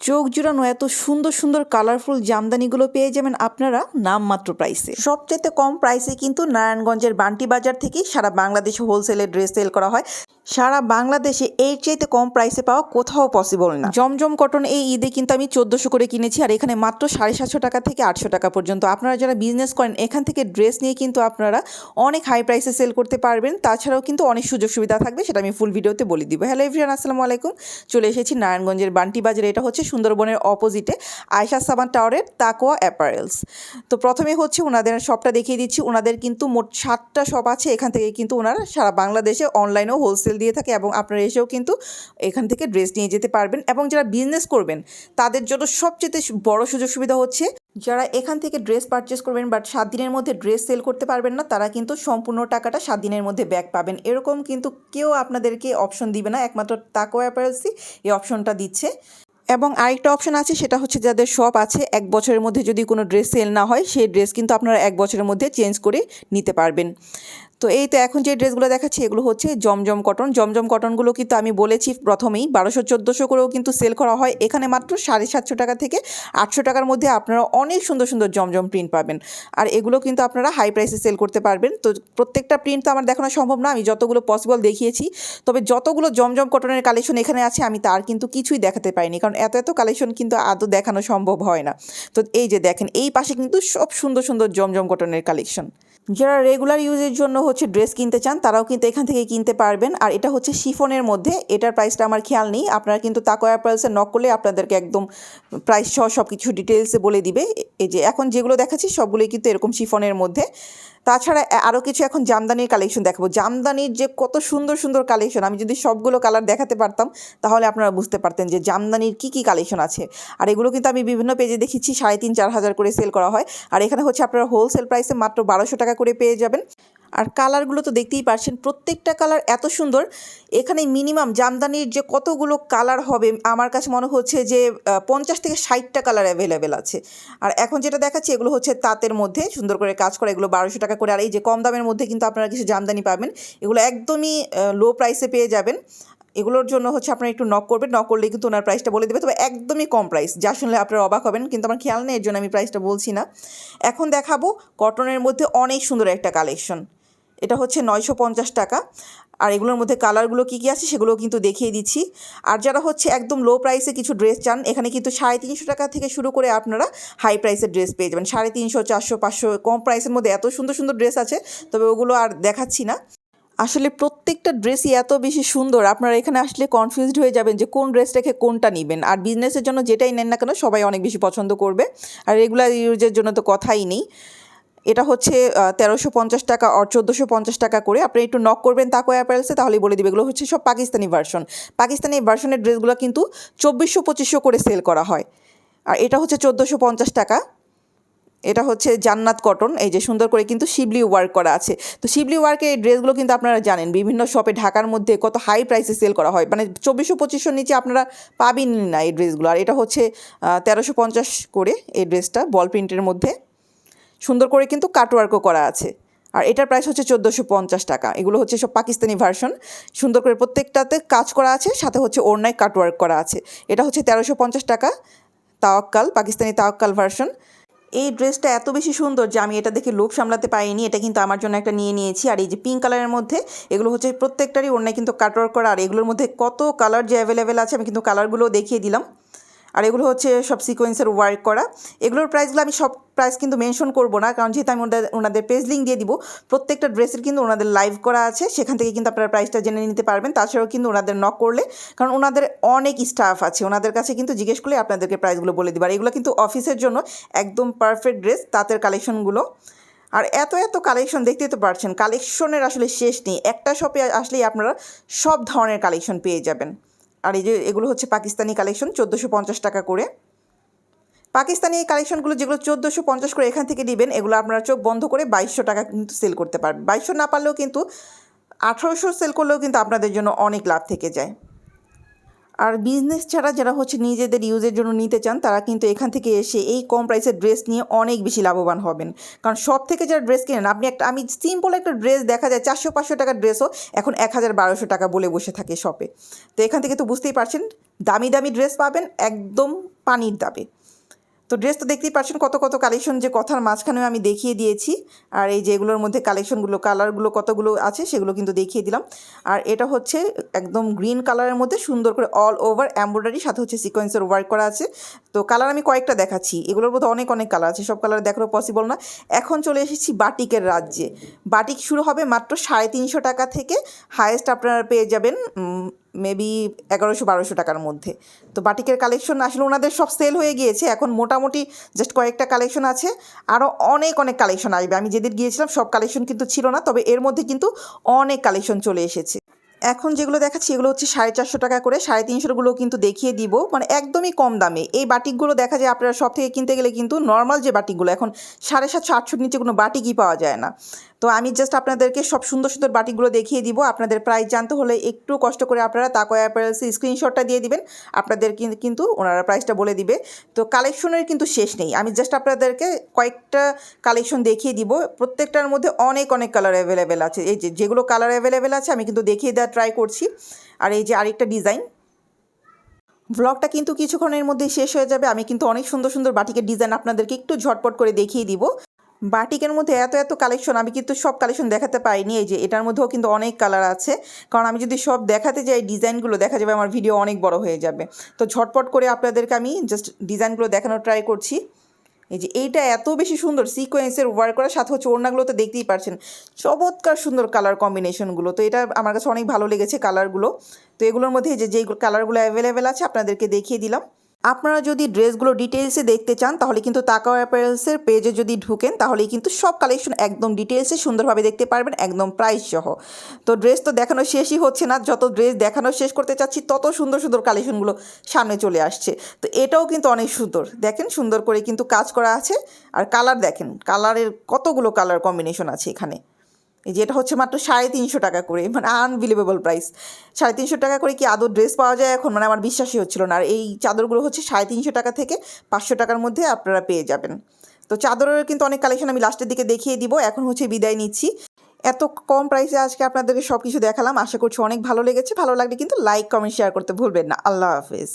চোখ জুড়ানো এত সুন্দর সুন্দর কালারফুল জামদানিগুলো পেয়ে যাবেন আপনারা নামমাত্র প্রাইসে সবচেয়ে কম প্রাইসে কিন্তু নারায়ণগঞ্জের বান্টি বাজার থেকেই সারা বাংলাদেশে হোলসেলে ড্রেস সেল করা হয়। সারা বাংলাদেশে এর চাইতে কম প্রাইসে পাওয়া কোথাও পসিবল না। জমজম কটন এই ঈদে কিন্তু আমি চোদ্দোশো করে কিনেছি আর এখানে মাত্র সাড়ে সাতশো টাকা থেকে আটশো টাকা পর্যন্ত। আপনারা যারা বিজনেস করেন, এখান থেকে ড্রেস নিয়ে কিন্তু আপনারা অনেক হাই প্রাইসে সেল করতে পারবেন। তাছাড়াও কিন্তু অনেক সুযোগ সুবিধা থাকবে, সেটা আমি ফুল ভিডিওতে বলে দিব। হ্যালো এভরিয়ান আসসালামু আলাইকুম। চলে এসেছি নারায়ণগঞ্জের বান্টি বাজারে। এটা হচ্ছে সুন্দরবনের অপোজিটে আয়সা সাবান টাওয়ারের তাকোয়া অ্যাপারেলস তো প্রথমে হচ্ছে ওনাদের শপটা দেখিয়ে দিচ্ছি। ওনাদের কিন্তু মোট সাতটা শপ আছে। এখান থেকে কিন্তু ওনারা সারা বাংলাদেশে অনলাইনেও হোলসেল দিয়ে থাকে এবং আপনারা এসেও কিন্তু এখান থেকে ড্রেস নিয়ে যেতে পারবেন এবং যারা বিজনেস করবেন, তাদের জন্য সবচেয়ে বড় সুযোগ সুবিধা হচ্ছে যারা এখান থেকে ড্রেস পারচেস করবেন বাট সাত দিনের মধ্যে ড্রেস সেল করতে পারবেন না, তারা কিন্তু সম্পূর্ণ টাকাটা সাত দিনের মধ্যে ব্যাক পাবেন। এরকম কিন্তু কেউ আপনাদেরকে অপশন দিবে না, একমাত্র তাকো অ্যাপারেলসই এই অপশনটা দিচ্ছে। এবং আরেকটা অপশন আছে, সেটা হচ্ছে যাদের শপ আছে, এক বছরের মধ্যে যদি কোনো ড্রেস সেল না হয়, সেই ড্রেস কিন্তু আপনারা এক বছরের মধ্যে চেঞ্জ করে নিতে পারবেন। তো এই তো এখন যে ড্রেসগুলো দেখাচ্ছি, এগুলো হচ্ছে জমজম কটন জমজম কটনগুলো কিন্তু আমি বলেছি প্রথমেই, বারোশো চোদ্দোশো করেও কিন্তু সেল করা হয়। এখানে মাত্র সাড়ে সাতশো টাকা থেকে আটশো টাকার মধ্যে আপনারা অনেক সুন্দর সুন্দর জমজম প্রিন্ট পাবেন। আর এগুলো কিন্তু আপনারা হাই প্রাইসে সেল করতে পারবেন। তো প্রত্যেকটা প্রিন্ট তো আমার দেখানো সম্ভব না, আমি যতগুলো পসিবল দেখিয়েছি। তবে যতগুলো জমজম কটনের কালেকশন এখানে আছে, আমি তার কিন্তু কিছুই দেখাতে পারিনি। কারণ এত এত কালেকশন কিন্তু আদৌ দেখানো সম্ভব হয় না। তো এই যে দেখেন, এই পাশে কিন্তু সব সুন্দর সুন্দর জমজম কটনের কালেকশন যারা রেগুলার ইউজের জন্য হচ্ছে ড্রেস কিনতে চান, তারাও কিন্তু এখান থেকে কিনতে পারবেন। আর এটা হচ্ছে শিফনের মধ্যে, এটার প্রাইসটা আমার খেয়াল নেই। আপনারা কিন্তু তাকো অ্যাপারেলসে নক করলে আপনাদেরকে একদম প্রাইস সহ সব কিছু ডিটেলসে বলে দিবে। এই যে এখন যেগুলো দেখাচ্ছি, সবগুলোই কিন্তু এরকম শিফনের মধ্যে। তাছাড়া আরও কিছু এখন জামদানির কালেকশন দেখাবো। জামদানির যে কত সুন্দর সুন্দর কালেকশন আমি যদি সবগুলো কালার দেখাতে পারতাম, তাহলে আপনারা বুঝতে পারতেন যে জামদানির কী কী কালেকশন আছে। আর এগুলো কিন্তু আমি বিভিন্ন পেজে দেখেছি, সাড়ে তিন, চার হাজার করে সেল করা হয়। আর এখানে হচ্ছে আপনারা হোলসেল প্রাইসে মাত্র বারোশো টাকা করে পেয়ে যাবেন। আর কালারগুলো তো দেখতেই পারছেন, প্রত্যেকটা কালার এত সুন্দর। এখানে মিনিমাম জামদানির যে কতগুলো কালার হবে, আমার কাছে মনে হচ্ছে যে পঞ্চাশ থেকে ষাটটা কালার অ্যাভেলেবেল আছে। আর এখন যেটা দেখাচ্ছি, এগুলো হচ্ছে তাঁতের মধ্যে, সুন্দর করে কাজ করা, এগুলো বারোশো টাকা করে। আর এই যে কম দামের মধ্যে কিন্তু আপনারা কিছু জামদানি পাবেন। এগুলো একদমই লো প্রাইসে পেয়ে যাবেন। এগুলোর জন্য হচ্ছে আপনারা একটু নক করবেন নক করলে কিন্তু ওনার প্রাইসটা বলে দেবে। তবে একদমই কম প্রাইস যা শুনলে আপনারা অবাক হবেন, কিন্তু আমার খেয়াল নেই, এর জন্য আমি প্রাইসটা বলছি না। এখন দেখাবো কটনের মধ্যে অনেক সুন্দর একটা কালেকশন এটা হচ্ছে নয়শো পঞ্চাশ টাকা। আর এগুলোর মধ্যে কালারগুলো কী কী আছে সেগুলো কিন্তু দেখিয়ে দিচ্ছি। আর যারা হচ্ছে একদম লো প্রাইসে কিছু ড্রেস চান, এখানে কিন্তু সাড়ে তিনশো টাকা থেকে শুরু করে আপনারা হাই প্রাইসের ড্রেস পেয়ে যাবেন। সাড়ে তিনশো, চারশো, পাঁচশো, কম প্রাইসের মধ্যে এত সুন্দর সুন্দর ড্রেস আছে, তবে ওগুলো আর দেখাচ্ছি না। আসলে প্রত্যেকটা ড্রেসই এত বেশি সুন্দর, আপনারা এখানে আসলে কনফিউজড হয়ে যাবেন যে কোন ড্রেস রেখে কোনটা নেবেন। আর বিজনেসের জন্য যেটাই নেন না কেন, সবাই অনেক বেশি পছন্দ করবে। আর রেগুলার ইউজের জন্য তো কথাই নেই। এটা হচ্ছে তেরোশো পঞ্চাশ টাকা আর চোদ্দোশো পঞ্চাশ টাকা করে। আপনি একটু নক করবেন তাকো অ্যাপারেলসে তাহলেই বলে দিবে। এগুলো হচ্ছে সব পাকিস্তানি ভার্সন পাকিস্তানি ভার্সনের ড্রেসগুলো কিন্তু চব্বিশশো পঁচিশশো করে সেল করা হয়। আর এটা হচ্ছে চোদ্দোশো পঞ্চাশ টাকা। এটা হচ্ছে জান্নাত কটন, এই যে সুন্দর করে কিন্তু শিবলি ওয়ার্ক করা আছে। তো শিবলি ওয়ার্কের এই ড্রেসগুলো কিন্তু আপনারা জানেন, বিভিন্ন শপে ঢাকার মধ্যে কত হাই প্রাইসে সেল করা হয়। মানে চব্বিশশো, পঁচিশশোর নিচে আপনারা পাবেনই না এই ড্রেসগুলো আর এটা হচ্ছে তেরোশো পঞ্চাশ করে এই ড্রেসটা বল প্রিন্টের মধ্যে। সুন্দর করে কিন্তু কাটওয়ার্কও করা আছে। আর এটার প্রাইস হচ্ছে চোদ্দোশো পঞ্চাশ টাকা। এগুলো হচ্ছে সব পাকিস্তানি ভার্সন সুন্দর করে প্রত্যেকটাতে কাজ করা আছে, সাথে হচ্ছে ওড়নায় কাটওয়ার্ক করা আছে। এটা হচ্ছে তেরোশো পঞ্চাশ টাকা তাওয়াক্কাল, পাকিস্তানি তাওয়াক্কাল ভার্সন এই ড্রেসটা এত বেশি সুন্দর যে আমি এটা দেখে লোভ সামলাতে পারিনি। এটা কিন্তু আমার জন্য একটা নিয়ে নিয়েছি। আর এই যে পিঙ্ক কালারের মধ্যে এগুলো হচ্ছে প্রত্যেকটারই অন্যায় কিন্তু কাটওয়ার্ক করা। আর এগুলোর মধ্যে কত কালার যে অ্যাভেলেবেল আছে আমি কিন্তু কালারগুলো দেখিয়ে দিলাম। আর এগুলো হচ্ছে সব সিকোয়েন্সের ওয়ার্ক করা। এগুলোর প্রাইসগুলো আমি সব প্রাইস কিন্তু মেনশন করব না, কারণ যেহেতু আমি ওনাদের ওনাদের পেজ লিঙ্ক দিয়ে দিব, প্রত্যেকটা ড্রেসের কিন্তু ওনাদের লাইভ করা আছে, সেখান থেকে কিন্তু আপনারা প্রাইসটা জেনে নিতে পারবেন। তাছাড়াও কিন্তু ওনাদের নক করলে, কারণ ওনাদের অনেক স্টাফ আছে, ওনাদের কাছে কিন্তু জিজ্ঞেস করলে আপনাদেরকে প্রাইসগুলো বলে দিবার এগুলো কিন্তু অফিসের জন্য একদম পারফেক্ট ড্রেস তাঁতের কালেকশনগুলো আর এত এত কালেকশন দেখতেই তো পারছেন কালেকশনের আসলে শেষ নেই। একটা শপে আসলেই আপনারা সব ধরনের কালেকশন পেয়ে যাবেন। আর এই যে এগুলো হচ্ছে পাকিস্তানি কালেকশন চোদ্দোশো পঞ্চাশ টাকা করে। পাকিস্তানি কালেকশনগুলো যেগুলো চোদ্দোশো পঞ্চাশ করে এখান থেকে নেবেন, এগুলো আপনারা চোখ বন্ধ করে বাইশশো টাকা কিন্তু সেল করতে পারবেন। বাইশশো না পারলেও কিন্তু আঠারোশো সেল করলেও কিন্তু আপনাদের জন্য অনেক লাভ থেকে যায়। আর বিজনেস ছাড়া যারা হচ্ছে নিজেদের ইউজের জন্য নিতে চান, তারা কিন্তু এখান থেকে এসে এই কম প্রাইসের ড্রেস নিয়ে অনেক বেশি লাভবান হবেন। কারণ সব থেকে যারা ড্রেস কেনেন, আপনি একটা, আমি সিম্পল একটা ড্রেস দেখা যায় চারশো পাঁচশো টাকার ড্রেসও এখন এক হাজার বারোশো টাকা বলে বসে থাকে শপে তো এখান থেকে তো বুঝতেই পারছেন, দামি দামি ড্রেস পাবেন, একদম পানির দামে। তো ড্রেস তো দেখতেই পাচ্ছেন কত কত কালেকশন যে কথার মাঝখানেও আমি দেখিয়ে দিয়েছি। আর এই যে এগুলোর মধ্যে কালেকশনগুলো কালারগুলো কতগুলো আছে সেগুলো কিন্তু দেখিয়ে দিলাম। আর এটা হচ্ছে একদম গ্রিন কালারের মধ্যে সুন্দর করে অল ওভার এমব্রয়ডারি সাথে হচ্ছে সিকোয়েন্সের ওয়ার্ক করা আছে। তো কালার আমি কয়েকটা দেখাচ্ছি। এগুলোর মধ্যে অনেক অনেক কালার আছে, সব কালার দেখানো পসিবল না। এখন চলে এসেছি বাটিকের রাজ্যে। বাটিক শুরু হবে মাত্র সাড়ে তিনশো টাকা থেকে। হায়েস্ট আপনারা পেয়ে যাবেন মেবি এগারোশো বারোশো টাকার মধ্যে। তো বাটিকের কালেকশন আসলে ওনাদের সব সেল হয়ে গিয়েছে। এখন মোটামুটি জাস্ট কয়েকটা কালেকশন আছে। আরও অনেক অনেক কালেকশন আসবে। আমি যেদিন গিয়েছিলাম সব কালেকশন কিন্তু ছিল না, তবে এর মধ্যে কিন্তু অনেক কালেকশন চলে এসেছে। এখন যেগুলো দেখাচ্ছি, এগুলো হচ্ছে সাড়ে চারশো টাকা করে, সাড়ে তিনশোগুলো কিন্তু দেখিয়ে দিব। মানে একদমই কম দামে। এই বাটিকগুলো দেখা যায় আপনারা সব থেকে কিনতে গেলে কিন্তু নর্মাল যে বাটিকগুলো, এখন সাড়ে সাতশো, আটশোর নিচে কোনো বাটিকই পাওয়া যায় না। তো আমি জাস্ট আপনাদেরকে সব সুন্দর সুন্দর বাটিকগুলো দেখিয়ে দিব। আপনাদের প্রাইস জানতে হলে একটু কষ্ট করে আপনারা তাকোয়া অ্যাপারেলসে স্ক্রিনশটটা দিয়ে দিবেন। আপনাদের কিন্তু ওনারা প্রাইসটা বলে দিবে। তো কালেকশনের কিন্তু শেষ নেই। আমি জাস্ট আপনাদেরকে কয়েকটা কালেকশন দেখিয়ে দিব। প্রত্যেকটার মধ্যে অনেক অনেক কালার অ্যাভেলেবেল আছে। এই যেগুলো কালার অ্যাভেলেবেল আছে, আমি কিন্তু দেখিয়ে দেওয়ার ট্রাই করছি। আর এই যে আরেকটা ডিজাইন ব্লগটা কিন্তু কিছুক্ষণের মধ্যে শেষ হয়ে যাবে। আমি কিন্তু অনেক সুন্দর সুন্দর বাটিকের ডিজাইন আপনাদেরকে একটু ঝটপট করে দেখিয়ে দিব। বাটিকের মধ্যে এত এত কালেকশন আমি কিন্তু সব কালেকশন দেখাতে পাইনি। এই যে এটার মধ্যেও কিন্তু অনেক কালার আছে। কারণ আমি যদি সব দেখাতে যাই ডিজাইনগুলো দেখা যাবে, আমার ভিডিও অনেক বড় হয়ে যাবে। তো ঝটপট করে আপনাদেরকে আমি জাস্ট ডিজাইনগুলো দেখানোর ট্রাই করছি। এই যে এইটা এত বেশি সুন্দর সিকোয়েন্সের ওয়ার্ক করার সাথে হচ্ছে ওড়নাগুলো তো দেখতেই পারছেন। চমৎকার সুন্দর কালার কম্বিনেশনগুলো তো এটা আমার কাছে অনেক ভালো লেগেছে কালারগুলো তো এগুলোর মধ্যে যে যেই কালারগুলো অ্যাভেলেবেল আছে, আপনাদেরকে দেখিয়ে দিলাম। আপনারা যদি ড্রেসগুলো ডিটেলসে দেখতে চান, তাহলে কিন্তু তাকাও অ্যাপারেলসের পেজে যদি ঢুকেন, তাহলেই কিন্তু সব কালেকশন একদম ডিটেলসে সুন্দরভাবে দেখতে পারবেন, একদম প্রাইস সহ। তো ড্রেস তো দেখানো শেষই হচ্ছে না, যত ড্রেস দেখানো শেষ করতে চাচ্ছি, তত সুন্দর সুন্দর কালেকশনগুলো সামনে চলে আসছে। তো এটাও কিন্তু অনেক সুন্দর। দেখেন, সুন্দর করে কিন্তু কাজ করা আছে। আর কালার দেখেন কালারের কতগুলো কালার কম্বিনেশন আছে এখানে। এই যে এটা হচ্ছে মাত্র সাড়ে তিনশো টাকা করে মানে আনবিলিভেবল প্রাইস সাড়ে তিনশো টাকা করে কি আদৌ ড্রেস পাওয়া যায় এখন? মানে আমার বিশ্বাসই হচ্ছিল না। আর এই চাদরগুলো হচ্ছে সাড়ে তিনশো টাকা থেকে পাঁচশো টাকার মধ্যে আপনারা পেয়ে যাবেন। তো চাদরের কিন্তু অনেক কালেকশন আমি লাস্টের দিকে দেখিয়ে দিব। এখন হচ্ছে বিদায় নিচ্ছি। এত কম প্রাইসে আজকে আপনাদেরকে সব কিছু দেখালাম। আশা করছি অনেক ভালো লেগেছে। ভালো লাগলে কিন্তু লাইক কমেন্ট শেয়ার করতে ভুলবেন না। আল্লাহ হাফেজ।